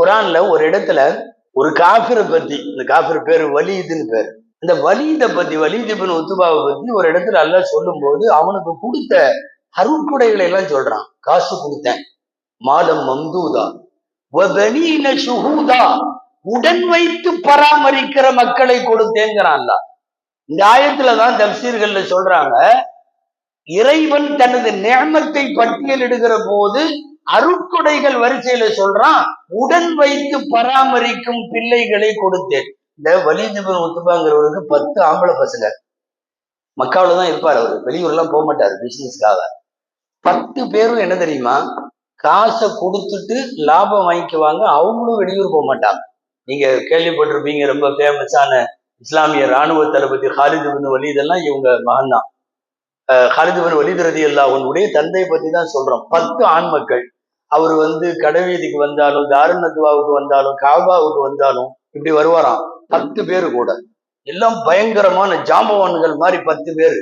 குரான்ல ஒரு இடத்துல ஒரு காஃபிரை பத்தி இந்த காஃபிர் பேரு வலிதுன்னு பேர். இந்த வலிதை பத்தி வலிதிபின் உத்துபாவை பத்தி ஒரு இடத்துல அல்லாஹ் சொல்லும் போது அவனுக்கு கொடுத்த அருட்குடைகளை எல்லாம் சொல்றான். காசு கொடுத்தேன். மாதம் மம்தூதா. வபனீன உடன் வைத்து பராமரிக்கிற மக்களை கொடுத்தேங்கிறான்ல இந்த ஆயத்துலதான் தப்சீர்கள்ல சொல்றாங்க இறைவன் தனது நேமத்தை பட்டியலிடுகிற போது அருட்கொடைகள் வரிசையில சொல்றான் உடன் வைத்து பராமரிக்கும் பிள்ளைகளை கொடுத்தேன். இந்த வலிதுபன் ஒத்துப்பாங்கிறவருக்கு பத்து ஆம்பளை பசங்க. மக்காவில தான் இருப்பார் அவர். வெளியூர்லாம் போக மாட்டார் பிசினஸ்க்காக பத்து பேரும் என்ன தெரியுமா? காசை கொடுத்துட்டு லாபம் வாங்கிக்குவாங்க. அவங்களும் வெளியூர் போக மாட்டாங்க. நீங்க கேள்விப்பட்டிருப்பீங்க ரொம்ப ஃபேமஸான இஸ்லாமிய ராணுவ தளபதி ஹாலிது பின் வலீத் எல்லாம் இவங்க மகன் தான் ஹாலிது பின் வலீத் ரதி அல்லாஹனுடைய தந்தையை பத்தி தான் சொல்றோம். பத்து ஆண் மக்கள். அவர் வந்து கடவீதிக்கு வந்தாலும் தாருணத்துவாவுக்கு வந்தாலும் காபாவுக்கு வந்தாலும் இப்படி வருவாராம். பத்து பேர் கூட. எல்லாம் பயங்கரமான ஜாம்பவான்கள் மாதிரி பத்து பேர்.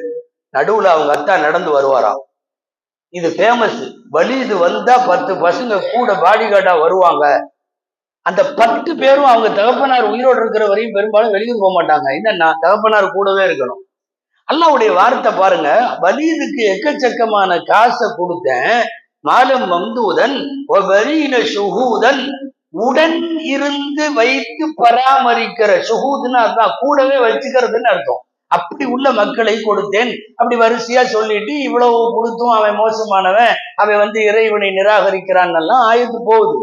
நடுவுல அவங்க அத்தா நடந்து வருவாராம். இது ஃபேமஸ் வலிது வந்தா பத்து பசங்க கூட பாடி கார்டா வருவாங்க. அந்த பத்து பேரும் அவங்க தகப்பனார் உயிரோடு இருக்கிற வரையும் பெரும்பாலும் வெளியூர் போக மாட்டாங்க. என்னன்னா தகப்பனார் கூடவே இருக்கணும். அல்லாவுடைய வார்த்தை பாருங்க. வலிதுக்கு எக்கச்சக்கமான காசை கொடுத்தேன். மாலம் மம்தூதன் வலீன சுகூதன் உடன் இருந்து வைத்து பராமரிக்கிற சுகூதுன்னு அதான் கூடவே வச்சுக்கிறதுன்னு அர்த்தம். அப்படி உள்ள மக்களை கொடுத்தேன். அப்படி வரிசையா சொல்லிட்டு இவ்வளவு கொடுத்தும் அவன் மோசமானவன் அவன் வந்து இறைவனை நிராகரிக்கிறான் எல்லாம் ஆயுது போகுது.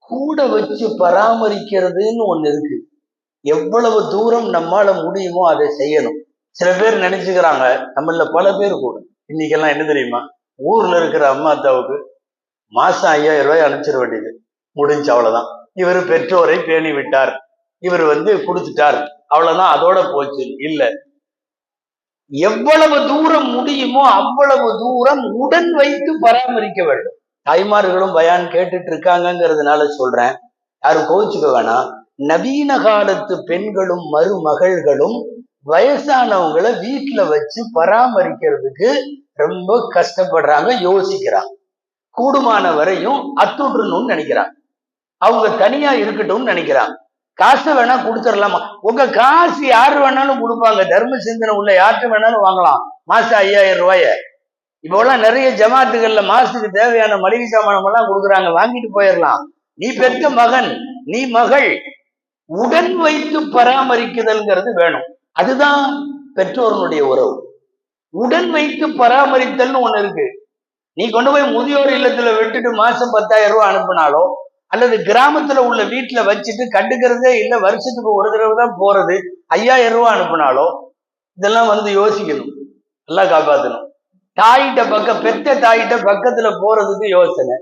கூட வச்சு பராமரிக்கிறதுன்னு ஒண்ணு இருக்கு. எவ்வளவு தூரம் நம்மால முடியுமோ அதை செய்யணும். சில பேர் நினைச்சுக்கிறாங்க நம்மள பல பேர் கூட. இன்னைக்கெல்லாம் என்ன தெரியுமா? ஊர்ல இருக்கிற அம்மா அத்தாவுக்கு மாசம் ஐயாயிரம் ரூபாய் அனுப்பிச்சிட வேண்டியது. முடிஞ்சு அவ்வளவுதான். இவர் பெற்றோரை பேணி விட்டார். இவர் வந்து கொடுத்துட்டார். அவ்வளவுதான். அதோட போச்சு. இல்ல. எவ்வளவு தூரம் முடியுமோ அவ்வளவு தூரம் உடன் வைத்து பராமரிக்க வேண்டும். தாய்மார்களும் பயான் கேட்டுட்டு இருக்காங்கங்கிறதுனால சொல்றேன். யாரும் கோவிச்சுக்க வேணாம். நவீன காலத்து பெண்களும் மருமகள்களும் வயசானவங்களை வீட்டுல வச்சு பராமரிக்கிறதுக்கு ரொம்ப கஷ்டப்படுறாங்க யோசிக்கிறாங்க. கூடுமான வரையும் அத்துடணும்னு நினைக்கிறாங்க. அவங்க தனியா இருக்கட்டும்னு நினைக்கிறாங்க. காசை வேணா கொடுத்துடலாமா உங்க காசு யாரு வேணாலும் கொடுப்பாங்க. தர்ம சிந்தனை உள்ள யார்கிட்ட வேணாலும் வாங்கலாம். மாசம் ஐயாயிரம் ரூபாய. இப்போலாம் நிறைய ஜமாத்துகள்ல மாசத்துக்கு தேவையான மளிகை சாமானம் எல்லாம் கொடுக்குறாங்க. வாங்கிட்டு போயிடலாம் நீ பெற்ற மகன் நீ மகள். உடன் வைத்து பராமரிக்குதல்ங்கிறது வேணும். அதுதான் பெற்றோர்களுடைய உறவு. உடன் வைத்து பராமரித்தல்னு ஒண்ணு இருக்கு. நீ கொண்டு போய் முதியோர் இல்லத்துல விட்டுட்டு மாசம் பத்தாயிரம் ரூபாய் அனுப்பினாலோ அல்லது கிராமத்துல உள்ள வீட்டுல வச்சுட்டு கண்டுக்கிறதே இல்லை வருஷத்துக்கு ஒரு தடவை தான் போறது ஐயாயிரம் ரூபாய் அனுப்புனாலோ இதெல்லாம் வந்து யோசிக்கணும். நல்லா காப்பாத்தணும். தாயிட்ட பக்கம் பெத்த தாயிட்ட பக்கத்துல போறதுக்கு யோசனை.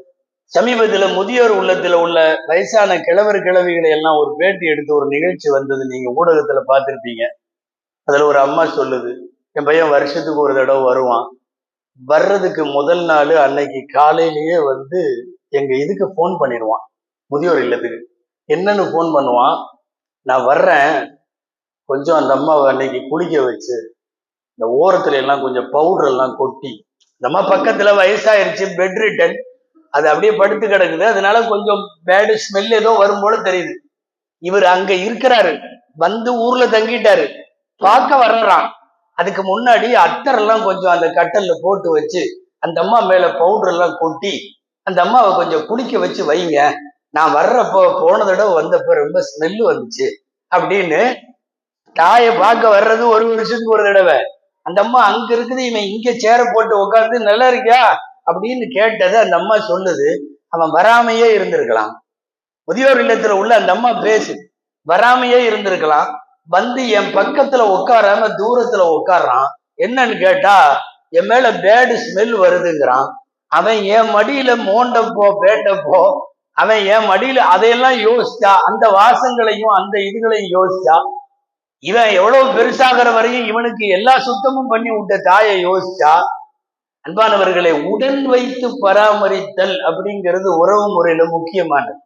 சமீபத்துல முதியோர் உள்ளத்துல உள்ள வயசான கிழவர் கிழவிகளை எல்லாம் ஒரு பேட்டி எடுத்து ஒரு நிகழ்ச்சி வந்தது நீங்க ஊடகத்துல பார்த்திருப்பீங்க. அதில் ஒரு அம்மா சொல்லுது என் பையன் வருஷத்துக்கு ஒரு தடவை வருவான். வர்றதுக்கு முதல் நாள் அன்னைக்கு காலையிலேயே வந்து எங்க இதுக்கு ஃபோன் பண்ணிடுவான். முதியோர் இல்லத்துக்கு. என்னன்னு ஃபோன் பண்ணுவான். நான் வர்றேன். கொஞ்சம் அந்த அம்மாவை அன்னைக்கு குளிக்க வச்சு இந்த ஓரத்துல எல்லாம் கொஞ்சம் பவுடர் எல்லாம் கொட்டி நம்ம பக்கத்துல வயசாயிருச்சு பெட் ரிட்டன். அது அப்படியே படுத்து கிடக்குது. அதனால கொஞ்சம் பேடு ஸ்மெல் ஏதோ வரும் போல தெரியுது. இவர் அங்க இருக்கிறாரு. வந்து ஊர்ல தங்கிட்டாரு. பார்க்க வர்றான். அதுக்கு முன்னாடி அத்தர் எல்லாம் கொஞ்சம் அந்த கட்டல்ல போட்டு வச்சு அந்த அம்மா மேல பவுடர் எல்லாம் கொட்டி அந்த அம்மாவை கொஞ்சம் குளிக்க வச்சு வைங்க. நான் வர்றப்போ போன தடவை வந்தப்ப ரொம்ப ஸ்மெல்லு வந்துச்சு அப்படின்னு தாயை பார்க்க வர்றது ஒரு வருஷத்துக்கு ஒரு தடவை. அந்த அம்மா அங்க இருக்குது இவன் இங்க சேர போட்டு உட்காந்து நல்லா இருக்கியா? அப்படின்னு கேட்டது அந்த அம்மா சொல்லுது. அவன் வராமையே இருந்திருக்கலாம். முதியோர் இல்லத்துல உள்ள அந்த அம்மா பேசு வராமையே இருந்திருக்கலாம். வந்து என் பக்கத்துல உட்காராம தூரத்துல உட்கார்றான். என்னன்னு கேட்டா என் மேல பேடு ஸ்மெல் வருதுங்கிறான். அவன் என் மடியில மோண்டப்போ பேட்டப்போ அவன் என் மடியில அதையெல்லாம் யோசிச்சா அந்த வாசங்களையும் அந்த இதுகளையும் யோசிச்சா இவன் எவ்வளவு பெருசாகிற வரையும் இவனுக்கு எல்லா சுத்தமும் பண்ணி விட்ட தாயை யோசிச்சா அன்பானவர்களை உடன் வைத்து பராமரித்தல் அப்படிங்கிறது உறவு முறையில முக்கியமானது.